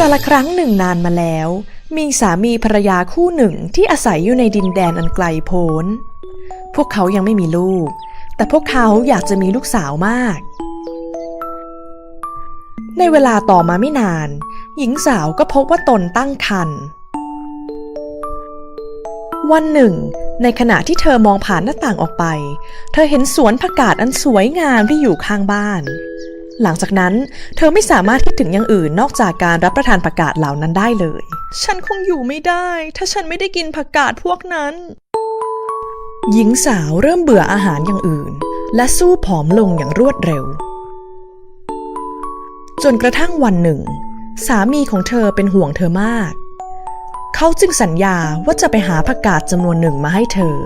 กาลครั้งหนึ่งนานมาแล้ว มีสามีภรรยาคู่หนึ่งที่อาศัยอยู่ในดินแดนอันไกลโพ้น พวกเขายังไม่มีลูก แต่พวกเขาอยากจะมีลูกสาวมาก ในเวลาต่อมาไม่นาน หญิงสาวก็พบว่าตนตั้งครรภ์วันหนึ่ง ในขณะที่เธอมองผ่านหน้าต่างออกไป เธอเห็นสวนผักกาดอันสวยงามที่อยู่ข้างบ้าน หลังจากนั้นเธอไม่สามารถคิดถึงอย่างอื่นนอกจากการรับประทานผักกาดเหล่านั้นได้เลย ฉันคงอยู่ไม่ได้ ถ้าฉันไม่ได้กินผักกาดพวกนั้น หญิงสาวเริ่มเบื่ออาหารอย่างอื่น และสู้ผอมลงอย่างรวดเร็ว จนกระทั่งวันหนึ่ง สามีของเธอเป็นห่วงเธอมาก เขาจึงสัญญาว่าจะไปหาผักกาดจำนวนหนึ่งมาให้เธอ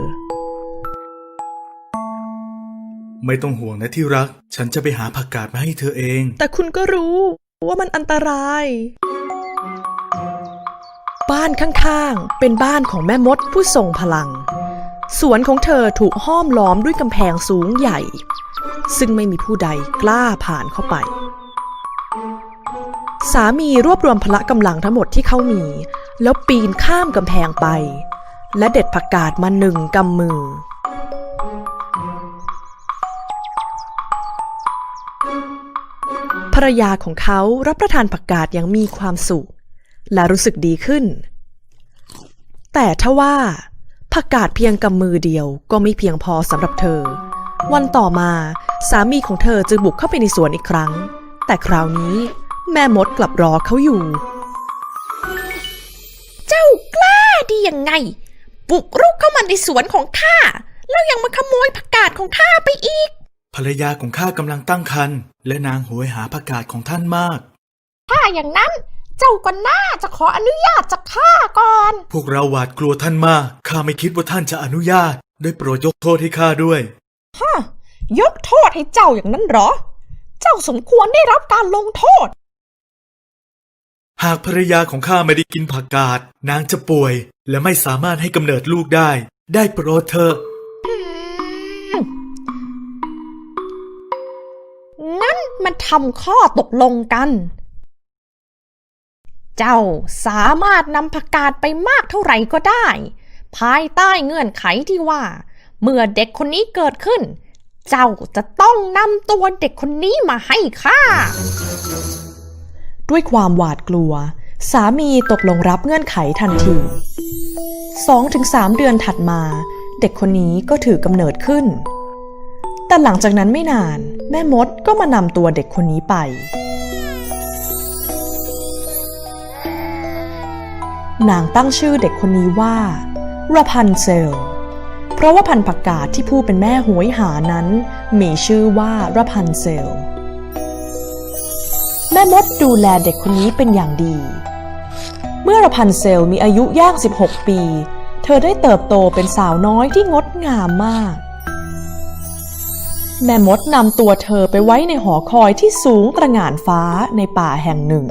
ไม่ต้องห่วงนะที่รัก ฉันจะไปหาผักกาดมาให้เธอเอง แต่คุณก็รู้ว่ามันอันตราย บ้านข้างๆ เป็นบ้านของแม่มดผู้ทรงพลัง สวนของเธอถูกห้อมล้อมด้วยกำแพงสูงใหญ่ ซึ่งไม่มีผู้ใดกล้าผ่านเข้าไป สามีรวบรวมพละกำลังทั้งหมดที่เขามี แล้วปีนข้ามกำแพงไป และเด็ดผักกาดมาหนึ่งกำมือ ภรรยาของเขารับประทานผักกาดอย่างมีความสุข และรู้สึกดีขึ้น แต่ทว่าผักกาดเพียงกำมือเดียวก็ไม่เพียงพอสำหรับเธอ วันต่อมาสามีของเธอจึงบุกเข้าไปในสวนอีกครั้ง แต่คราวนี้แม่มดกลับรอเขาอยู่ เจ้ากล้าดียังไง บุกรุกเข้ามาในสวนของข้า แล้วยังมาขโมยผักกาดของข้าไปอีก ภรรยาของข้ากำลังตั้งครรภ์และนางโหยหาผักกาดของท่านมาก ถ้าอย่างนั้นเจ้าก็น่าจะขออนุญาตจากข้าก่อน พวกเราหวาดกลัวท่านมากข้าไม่คิดว่าท่านจะอนุญาต ได้โปรดยกโทษให้ข้าด้วย ฮะ ยกโทษให้เจ้าอย่างนั้นเหรอ เจ้าสมควรได้รับการลงโทษ หากภรรยาของข้าไม่ได้กินผักกาดนางจะป่วย และไม่สามารถให้กำเนิดลูกได้ ได้โปรดเถอะ มันทำข้อตกลงกัน เจ้าสามารถนำผักกาดไปมากเท่าไหร่ก็ได้ ภายใต้เงื่อนไขที่ว่า เมื่อเด็กคนนี้เกิดขึ้น เจ้าจะต้องนำตัวเด็กคนนี้มาให้ข้าด้วยความหวาดกลัว สามีตกลงรับเงื่อนไขทันทีสองถึงสามเดือนถัดมา เด็กคนนี้ก็ถือกำเนิดขึ้น แต่หลังจากนั้นไม่นาน แม่มดก็มานำตัวเด็กคนนี้ไป นางตั้งชื่อเด็กคนนี้ว่าราพันเซล เพราะว่าพันผักกาดที่ผู้เป็นแม่โหยหานั้น มีชื่อว่าราพันเซล แม่มดดูแลเด็กคนนี้เป็นอย่างดี เมื่อราพันเซลมีอายุย่าง 16 ปี เธอได้เติบโตเป็นสาวน้อยที่งดงามมาก แม่มดนำตัวเธอไปไว้ในหอคอยที่สูงตระหง่านฟ้าในป่าแห่งหนึ่ง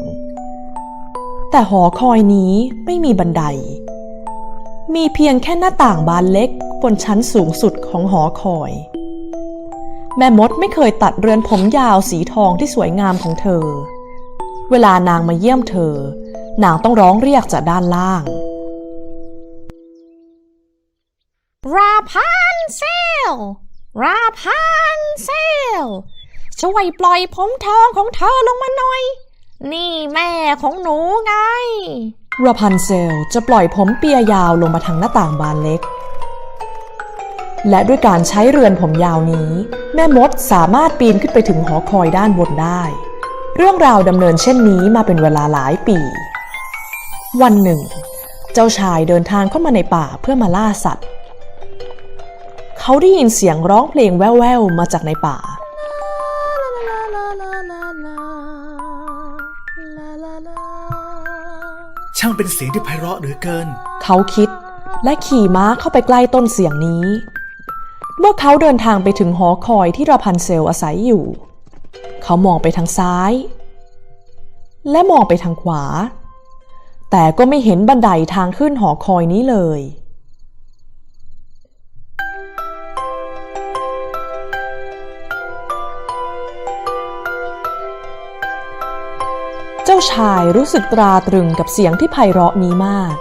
แต่หอคอยนี้ไม่มีบันได มีเพียงแค่หน้าต่างบานเล็กบนชั้นสูงสุดของหอคอย แม่มดไม่เคยตัดเรือนผมยาวสีทองที่สวยงามของเธอ เวลานางมาเยี่ยมเธอ นางต้องร้องเรียกจากด้านล่าง ราพันเซลรานเซล ช่วยปล่อยผมทองของเธอลงมาหน่อย นี่แม่ของหนูไง ราพันเซลจะปล่อยผมเปียยาวลงมาทางหน้าต่างบานเล็ก และด้วยการใช้เรือนผมยาวนี้ แม่มดสามารถปีนขึ้นไปถึงหอคอยด้านบนได้ เรื่องราวดำเนินเช่นนี้มาเป็นเวลาหลายปี วันหนึ่ง เจ้าชายเดินทางเข้ามาในป่าเพื่อมาล่าสัตว์ เขาได้ยินเสียงร้องเพลงแว่วๆมาจากในป่า ช่างเป็นเสียงที่ไพเราะเหลือเกิน เขาคิดและขี่ม้าเข้าไปใกล้ต้นเสียงนี้ เมื่อเขาเดินทางไปถึงหอคอยที่ราพันเซลอาศัยอยู่ เขามองไปทางซ้าย และมองไปทางขวา แต่ก็ไม่เห็นบันไดทางขึ้นหอคอยนี้เลยาชายรู้สึกตราตรึงกับเสียงที่ไพเราะนี้มาก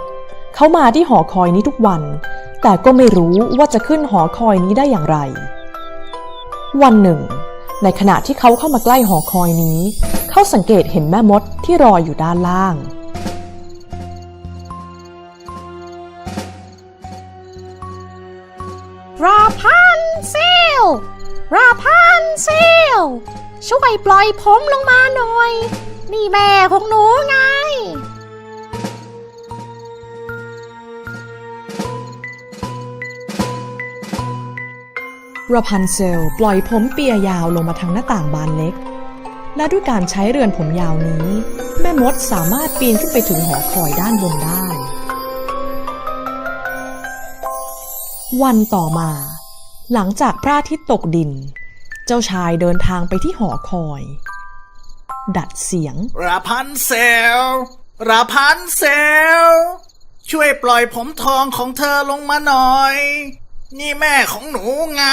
เขามาที่หอคอยนี้ทุกวัน แต่ก็ไม่รู้ว่าจะขึ้นหอคอยนี้ได้อย่างไร วันหนึ่ง ในขณะที่เขาเข้ามาใกล้หอคอยนี้ เขาสังเกตเห็นแม่มดที่รออยู่ด้านล่างราพันเซลราพันเซลช่วยปล่อยผมลงมาหน่อย นี่แม่ของหนูไง ราพันเซลปล่อยผมเปียยาวลงมาทางหน้าต่างบานเล็ก และด้วยการใช้เรือนผมยาวนี้ แม่มดสามารถปีนขึ้นไปถึงหอคอยด้านบนได้ วันต่อมา หลังจากพระอาทิตย์ตกดิน เจ้าชายเดินทางไปที่หอคอย ดัดเสียง ราพันเซล ราพันเซล ช่วยปล่อยผมทองของเธอลงมาหน่อย นี่แม่ของหนูไง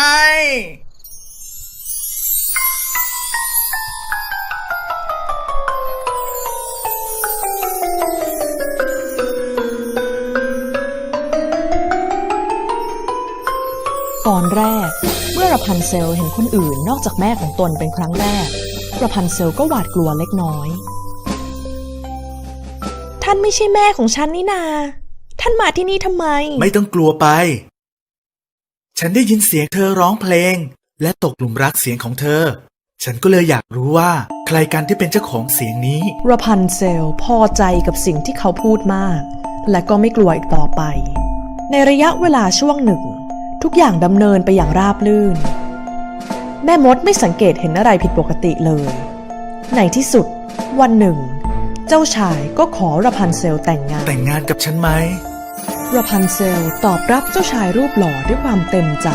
ตอนแรก เมื่อราพันเซลเห็นคนอื่นนอกจากแม่ของตนเป็นครั้งแรก ราพันเซลก็หวาดกลัวเล็กน้อย ท่านไม่ใช่แม่ของฉันนี่นา ท่านมาที่นี่ทำไม ไม่ต้องกลัวไป ฉันได้ยินเสียงเธอร้องเพลง และตกหลุมรักเสียงของเธอ ฉันก็เลยอยากรู้ว่า ใครกันที่เป็นเจ้าของเสียงนี้ราพันเซลพอใจกับสิ่งที่เขาพูดมาก และก็ไม่กลัวอีกต่อไป ในระยะเวลาช่วงหนึ่ง ทุกอย่างดำเนินไปอย่างราบรื่น แม่มดไม่สังเกตเห็นอะไรผิดปกติเลย ในที่สุด วันหนึ่ง เจ้าชายก็ขอราพันเซลแต่งงาน แต่งงานกับฉันไหมราพันเซลตอบรับเจ้าชายรูปหล่อด้วยความเต็มใจ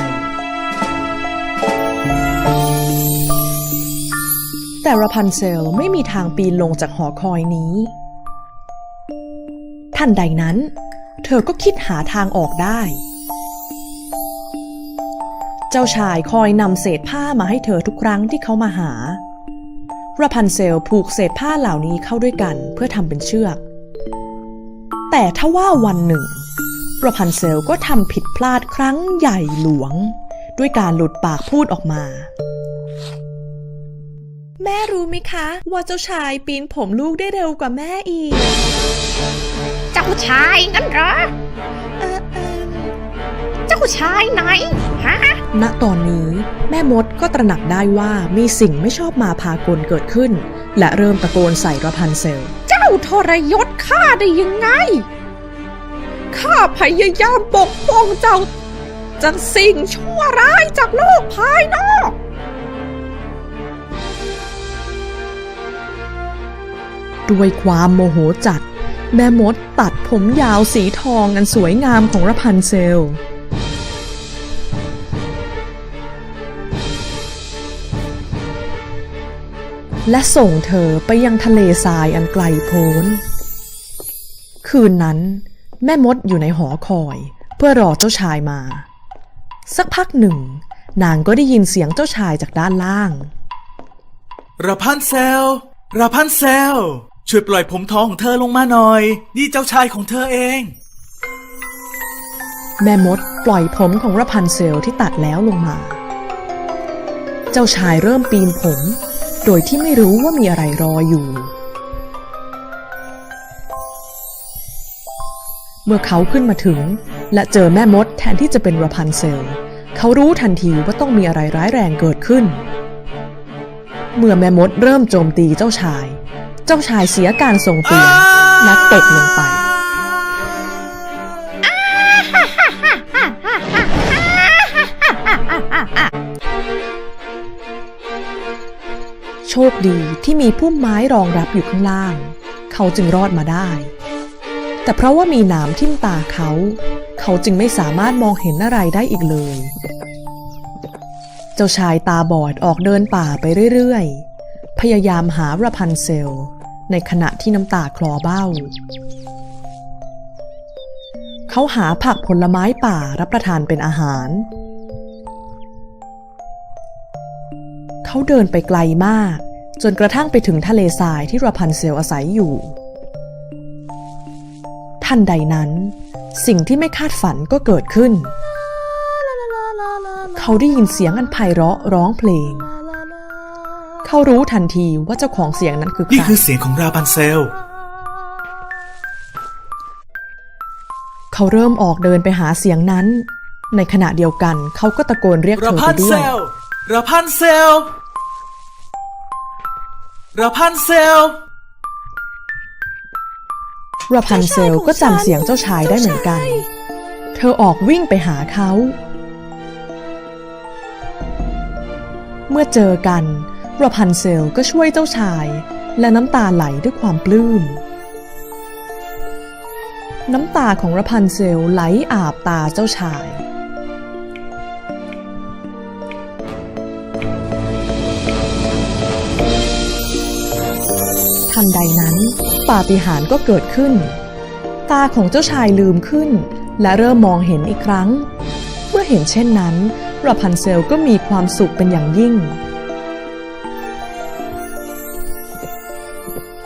แต่ราพันเซลไม่มีทางปีนลงจากหอคอยนี้ทันใดนั้น เธอก็คิดหาทางออกได้ เจ้าชายคอยนำเศษผ้ามาให้เธอทุกครั้งที่เขามาหาราพันเซลผูกเศษผ้าเหล่านี้เข้าด้วยกันเพื่อทำเป็นเชือก แต่ถ้าว่าวันหนึ่งราพันเซลก็ทำผิดพลาดครั้งใหญ่หลวง ด้วยการหลุดปากพูดออกมา แม่รู้ไหมคะ ว่าเจ้าชายปีนผมลูกได้เร็วกว่าแม่อีก เจ้าชายงั้นเหรอ เออเออเจ้าชายไหน ฮะ ณตอนนี้แม่มดก็ตระหนักได้ว่ามีสิ่งไม่ชอบมาพากลเกิดขึ้น และเริ่มตะโกนใส่ราพันเซล เจ้าทรยศข้าได้ยังไง ข้าพยายามปกป้องเจ้า จากสิ่งชั่วร้ายจากโลกภายนอกด้วยความโมโหจัด แม่มดตัดผมยาวสีทองอันสวยงามของราพันเซล และส่งเธอไปยังทะเลทรายอันไกลโพ้น คืนนั้น แม่มดอยู่ในหอคอยเพื่อรอเจ้าชายมา สักพักหนึ่ง นางก็ได้ยินเสียงเจ้าชายจากด้านล่างราพันเซลราพันเซล ช่วยปล่อยผมทองของเธอลงมาหน่อย นี่เจ้าชายของเธอเอง แม่มดปล่อยผมของราพันเซลที่ตัดแล้วลงมา เจ้าชายเริ่มปีนผม โดยที่ไม่รู้ว่ามีอะไรรออยู่ เมื่อเขาขึ้นมาถึง และเจอแม่มดแทนที่จะเป็นรพันเซล เขารู้ทันทีว่าต้องมีอะไรร้ายแรงเกิดขึ้น เมื่อแม่มดเริ่มโจมตีเจ้าชาย เจ้าชายเสียการทรงตัวและตกลงไป โชคดีที่มีพุ่มไม้รองรับอยู่ข้างล่าง เขาจึงรอดมาได้ แต่เพราะว่ามีหนามทิ่มตาเขา เขาจึงไม่สามารถมองเห็นอะไรได้อีกเลย เจ้าชายตาบอดออกเดินป่าไปเรื่อยๆ พยายามหาราพันเซล ในขณะที่น้ำตาคลอเบ้า เขาหาผักผลไม้ป่ารับประทานเป็นอาหาร เขาเดินไปไกลมาก จนกระทั่งไปถึงทะเลทรายที่ราพันเซลอาศัยอยู่ ทันใดนั้น สิ่งที่ไม่คาดฝันก็เกิดขึ้น เขาได้ยินเสียงอันไพเราะร้องเพลง เขารู้ทันทีว่าเจ้าของเสียงนั้นคือใคนี่รคือเสียงของราพันเซลเขาเริ่มออกเดินไปหาเสียงนั้น ในขณะเดียวกันเขาก็ตะโกนเรียกเธราอพัไปนด้เซวยลราพันเซล ราพันเซลราพันเซลก็จำเสียงเจ้าชายได้เหมือนกัน เธอออกวิ่งไปหาเขา เมื่อเจอกันราพันเซลก็ช่วยเจ้าชาย และน้ำตาไหลด้วยความปลื้ม น้ำตาของราพันเซลไหลอาบตาเจ้าชาย ทันใดนั้น ปาฏิหาริย์ก็เกิดขึ้น ตาของเจ้าชายลืมขึ้น และเริ่มมองเห็นอีกครั้ง เมื่อเห็นเช่นนั้นราพันเซลก็มีความสุขเป็นอย่างยิ่ง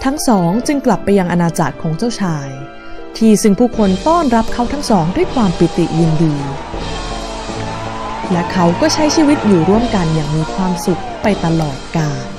ทั้งสองจึงกลับไปยังอาณาจักรของเจ้าชาย ที่ซึ่งผู้คนต้อนรับเขาทั้งสองด้วยความปิติยินดี และเขาก็ใช้ชีวิตอยู่ร่วมกันอย่างมีความสุขไปตลอดกาล